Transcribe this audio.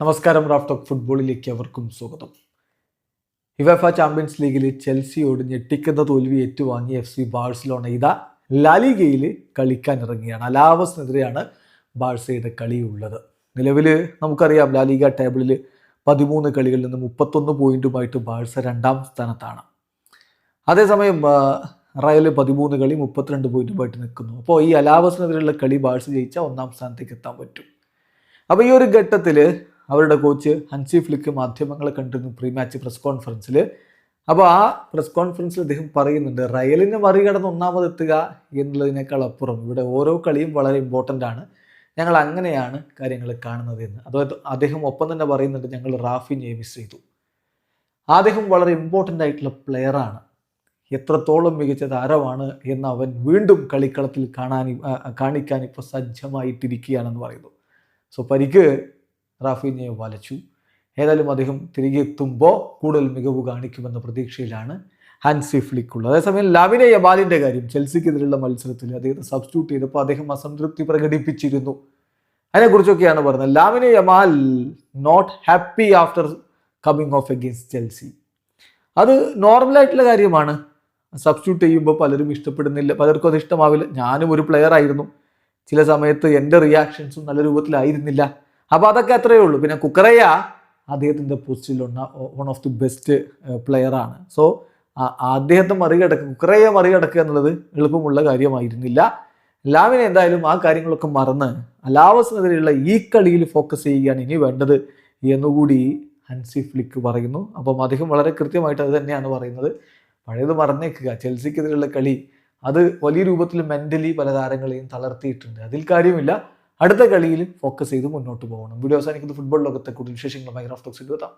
നമസ്കാരം Raf talk ഫുട്ബോളിലേക്ക് അവർക്കും സ്വാഗതം. യുവേഫ ചാമ്പ്യൻസ് ലീഗിൽ ചെൽസിയോട് ഞെട്ടിക്കുന്ന തോൽവി ഏറ്റുവാങ്ങി എഫ് സി ബാഴ്സലോണ. ഇതാ ലാലിഗയിൽ കളിക്കാൻ ഇറങ്ങിയാണ്. അലാവസിനെതിരെയാണ് ബാഴ്സയുടെ കളിയുള്ളത്. നിലവിൽ നമുക്കറിയാം ലാലിഗ ടേബിളിൽ പതിമൂന്ന് കളികളിൽ നിന്ന് മുപ്പത്തൊന്ന് പോയിന്റുമായിട്ട് ബാഴ്സ രണ്ടാം സ്ഥാനത്താണ്. അതേസമയം റയൽ പതിമൂന്ന് കളി മുപ്പത്തിരണ്ട് പോയിന്റുമായിട്ട് നിൽക്കുന്നു. അപ്പോൾ ഈ അലാവസിനെതിരെയുള്ള കളി ബാഴ്സ ജയിച്ചാൽ ഒന്നാം സ്ഥാനത്തേക്ക് എത്താൻ പറ്റും. അപ്പോൾ ഈ ഒരു ഘട്ടത്തിൽ അവരുടെ കോച്ച് ഹൻസി ഫ്ലിക്ക് മാധ്യമങ്ങളെ കണ്ടിരുന്നു പ്രീ മാച്ച് പ്രസ് കോൺഫറൻസിൽ അപ്പോൾ ആ പ്രസ് കോൺഫറൻസിൽ അദ്ദേഹം പറയുന്നുണ്ട് റയലിനെ മറികടന്ന് ഒന്നാമതെത്തുക എന്നുള്ളതിനേക്കാൾ അപ്പുറം ഇവിടെ ഓരോ കളിയും വളരെ ഇമ്പോർട്ടന്റ് ആണ്. ഞങ്ങൾ അങ്ങനെയാണ് കാര്യങ്ങൾ കാണുന്നത് എന്ന്. അതായത് അദ്ദേഹം ഒപ്പം തന്നെ പറയുന്നുണ്ട് ഞങ്ങൾ റാഫിനെ മിസ് ചെയ്തു. അദ്ദേഹം വളരെ ഇമ്പോർട്ടന്റ് ആയിട്ടുള്ള പ്ലെയറാണ് എത്രത്തോളം മികച്ച താരമാണ് എന്ന് അവൻ വീണ്ടും കളിക്കളത്തിൽ കാണാൻ കാണിക്കാൻ ഇപ്പോൾ സജ്ജമായിട്ടിരിക്കുകയാണെന്ന് പറയുന്നു. സോ പരിക്ക് റാഫിനെ വലച്ചു. ഏതായാലും അദ്ദേഹം തിരികെ എത്തുമ്പോൾ കൂടുതൽ മികവ് കാണിക്കുമെന്ന പ്രതീക്ഷയിലാണ് ഹാൻസി ഫ്ലിക്കുള്ളത്. അതേസമയം ലാവിനെ യബാലിന്റെ കാര്യം ചെൽസിക്കെതിരെയുള്ള മത്സരത്തിൽ അദ്ദേഹത്തെ സബ്സ്റ്റിറ്റ്യൂട്ട് ചെയ്തപ്പോൾ അദ്ദേഹം അസംതൃപ്തി പ്രകടിപ്പിച്ചിരുന്നു. അതിനെക്കുറിച്ചൊക്കെയാണ് പറഞ്ഞത്. ലാവിനെ Yamal not happy after coming off against Chelsea. അത് നോർമലായിട്ടുള്ള കാര്യമാണ്. സബ്സ്റ്റിറ്റ്യൂട്ട് ചെയ്യുമ്പോൾ പലരും ഇഷ്ടപ്പെടുന്നില്ല പലർക്കും അത് ഇഷ്ടമാവില്ല. ഞാനും ഒരു പ്ലെയർ ആയിരുന്നു. ചില സമയത്ത് എന്റെ റിയാക്ഷൻസും നല്ല രൂപത്തിലായിരുന്നില്ല. അപ്പോൾ അതൊക്കെ അത്രയേ ഉള്ളൂ. പിന്നെ കുക്കറയ്യ അദ്ദേഹത്തിന്റെ പോസ്റ്റിലുള്ള വൺ ഓഫ് ദി ബെസ്റ്റ് പ്ലെയറാണ് സോ അദ്ദേഹത്തെ മറികടക്കുക കുക്കറയ്യ മറികടക്കുക എന്നുള്ളത് എളുപ്പമുള്ള കാര്യമായിരുന്നില്ല. ലാവിനെ എന്തായാലും ആ കാര്യങ്ങളൊക്കെ മറന്ന് അലാവസിനെതിരെയുള്ള ഈ കളിയിൽ ഫോക്കസ് ചെയ്യുകയാണ് ഇനി വേണ്ടത് എന്നുകൂടി ഹൻസി ഫ്ലിക്ക് പറയുന്നു. അപ്പം അദ്ദേഹം വളരെ കൃത്യമായിട്ട് അത് തന്നെയാണ് പറയുന്നത്. പഴയത് മറന്നേക്കുക. ചെൽസിക്കെതിരെയുള്ള കളി അത് വലിയ രൂപത്തിൽ മെന്റലി പല താരങ്ങളെയും തളർത്തിയിട്ടുണ്ട്. അതിൽ കാര്യമില്ല. അടുത്ത കളിയിൽ ഫോക്കസ് ചെയ്ത് മുന്നോട്ട് പോകണം. വീഡിയോ അവസാനിക്കുന്നത് ഫുട്ബോൾ ലോകത്തെ കൂടുതൽ വിശേഷങ്ങളുമായി റഫ് ടോക്സ് എത്താം.